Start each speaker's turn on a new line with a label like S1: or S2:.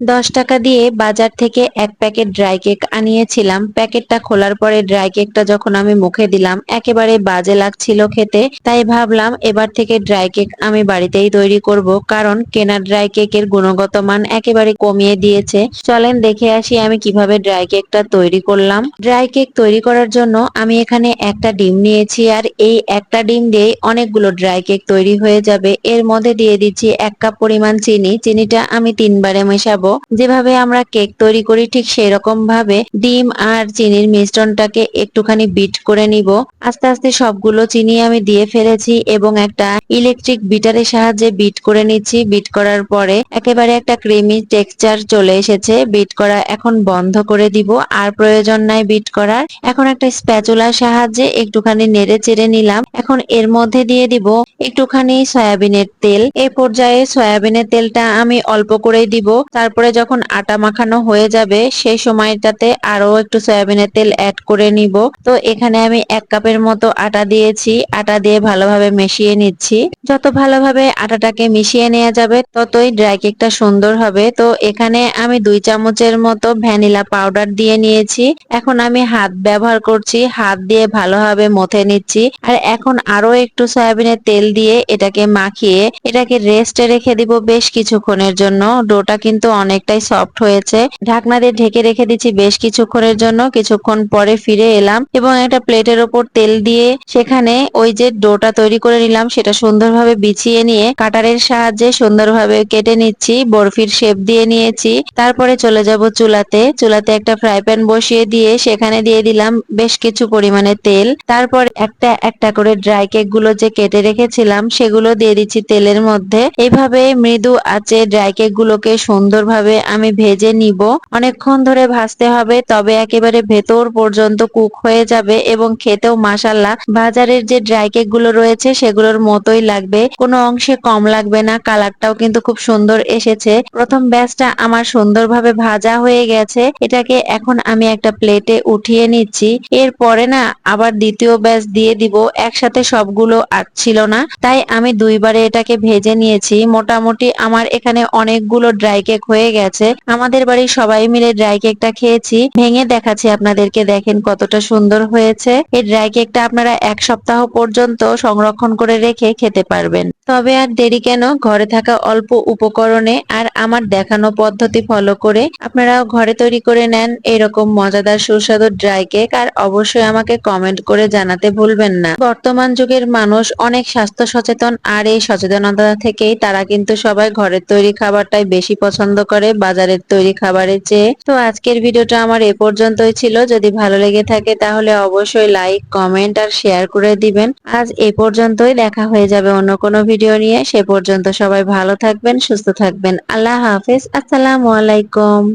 S1: দশ টাকা দিয়ে বাজার থেকে এক প্যাকেট ড্রাই কেক আনিয়েছিলাম। প্যাকেটটা খোলার পরে ড্রাই কেকটা যখন আমি মুখে দিলাম, একেবারে বাজে লাগছিল খেতে। তাই ভাবলাম, এবার থেকে ড্রাই কেক আমি বাড়িতেই তৈরি করব, কারণ কেনা ড্রাই কেকের গুণগত মান একেবারে কমিয়ে দিয়েছে। চলেন দেখে আসি আমি কীভাবে ড্রাই কেকটা তৈরি করলাম। ড্রাই কেক তৈরি করার জন্য আমি এখানে একটা ডিম নিয়েছি, আর এই একটা ডিম দিয়ে অনেকগুলো ড্রাই কেক তৈরি হয়ে যাবে। এর মধ্যে দিয়ে দিচ্ছি এক কাপ পরিমাণ চিনি। চিনিটা আমি তিনবারে মেশাবো। যেভাবে আমরা কেক তৈরি করি, ঠিক সেই রকম ভাবে ডিম আর চিনির মিশ্রণটাকে একটুখানি বিট করে নিব। আস্তে আস্তে সবগুলো চিনি আমি দিয়ে ফেলেছি এবং একটা ইলেকট্রিক বিটারের সাহায্যে বিট করে নিচ্ছি। বিট করার পরে একেবারে একটা ক্রিমি টেক্সচার চলে এসেছে। বিট করা এখন বন্ধ করে দিব। আর প্রয়োজন নাই বিট করার। এখন একটা স্প্যাচুলার সাহায্যে একটুখানি নেড়ে চেড়ে নিলাম। এখন এর মধ্যে দিয়ে দিব একটুখানি সয়াবিনের তেল। এ পর্যায়ে সয়াবিনের তেলটা আমি অল্প করেই দিব। তারপরে যখন আটা মাখানো হয়ে যাবে সেই সময়টাতে আরও একটু সয়াবিনের তেল অ্যাড করে নিব। তো এখানে আমি এক কাপের মতো আটা দিয়েছি। আটা দিয়ে ভালোভাবে মিশিয়ে নিচ্ছি। যত ভালোভাবে আটাটাকে মিশিয়ে নেওয়া যাবে, ততই ড্রাই কেকটা সুন্দর হবে। তো এখানে আমি দুই চামচের মতো ভ্যানিলা পাউডার দিয়ে নিয়েছি। এখন আমি হাত ব্যবহার করছি। হাত দিয়ে ভালোভাবে মথে নিচ্ছি। আর এখন আরও একটু সয়াবিনের তেল দিয়ে এটাকে মাখিয়ে এটাকে রেস্টে রেখে দিব বেশ কিছুক্ষণের জন্য। ডোটা কিন্তু অনেকটাই সফট হয়েছে। ঢাকনা দিয়ে ঢেকে রেখে দিচ্ছি বেশ কিছুক্ষণের জন্য। কিছুক্ষণ পরে ফিরে এলাম এবং একটা প্লেটের ওপর তেল দিয়ে সেখানে ওই যে ডোটা তৈরি করে নিলাম, সেটা সুন্দরভাবে বিছিয়ে নিয়ে কাটারের সাহায্যে সুন্দরভাবে কেটে নিচ্ছি, বরফির শেপ দিয়ে নিয়েছি। তারপরে চলে যাব চুলাতে। চুলাতে একটা ফ্রাই প্যান বসিয়ে দিয়ে সেখানে দিয়ে দিলাম বেশ কিছু পরিমাণে তেল। তারপর একটা একটা করে ড্রাই কেকগুলো যে কেটে রেখেছিলাম, সেগুলো দিয়ে দিচ্ছি তেলের মধ্যে। এইভাবে মৃদু আঁচে ড্রাই কেক গুলোকে সুন্দরভাবে আমি ভেজে নিব। অনেকক্ষণ ধরে ভাজতে হবে, তবে একেবারে ভেতর পর্যন্ত কুক হয়ে যাবে এবং খেতেও মাসাল্লাহ বাজারের যে ড্রাই কেকগুলো রয়েছে, সেগুলোর মতোই লাগবে। কোনো অংশে কম লাগবে না, কালারটাও কিন্তু খুব সুন্দর এসেছে। প্রথম ব্যাচটা আমার সুন্দরভাবে ভাজা হয়ে গেছে। এটাকে এখন আমি একটা প্লেটে উঠিয়ে নিচ্ছি। এরপরে না, আবার দ্বিতীয় ব্যাচ দিয়ে দিব। একসাথে সবগুলো ছিল না, তাই আমি দুইবারে এটাকে ভেজে নিয়েছি। মোটামুটি আমার এখানে অনেকগুলো ড্রাই কেক হয়ে গেছে। আমাদের বাড়ির সবাই মিলে ড্রাই কেকটা খেয়েছি। ভেঙে দেখাচ্ছি আপনাদেরকে, দেখেন কতটা সুন্দর হয়েছে। এই ড্রাই কেকটা আপনারা এক সপ্তাহ পর্যন্ত সংরক্ষণ করে রেখে খেতে পারবেন। তবে আর দেরি কেন? ঘরে থাকা অল্প উপকরণে আর আমার দেখানো পদ্ধতি ফলো করে আপনারাও ঘরে তৈরি করে নেন এরকম মজাদার সুস্বাদু ড্রাই কেক আর অবশ্যই আমাকে কমেন্ট করে জানাতে ভুলবেন না। বর্তমান যুগের মানুষ অনেক স্বাস্থ্য সচেতন আর এই সচেতনতা থেকেই তারা কিন্তু সবাই ঘরের তৈরি খাবারটাই বেশি পছন্দ করে বাজারের তৈরি খাবারের চেয়ে। তো আজকের ভিডিওটা আমার এ পর্যন্তই ছিল। যদি ভালো লেগে থাকে তাহলে অবশ্যই লাইক, কমেন্ট আর শেয়ার করে দিবেন। আজ এ পর্যন্তই। দেখা হয়ে যাবে অন্য কোনো ভিডিও নিয়ে। সে পর্যন্ত সবাই ভালো থাকবেন, সুস্থ থাকবেন। আল্লাহ হাফেজ। আসসালামু আলাইকুম।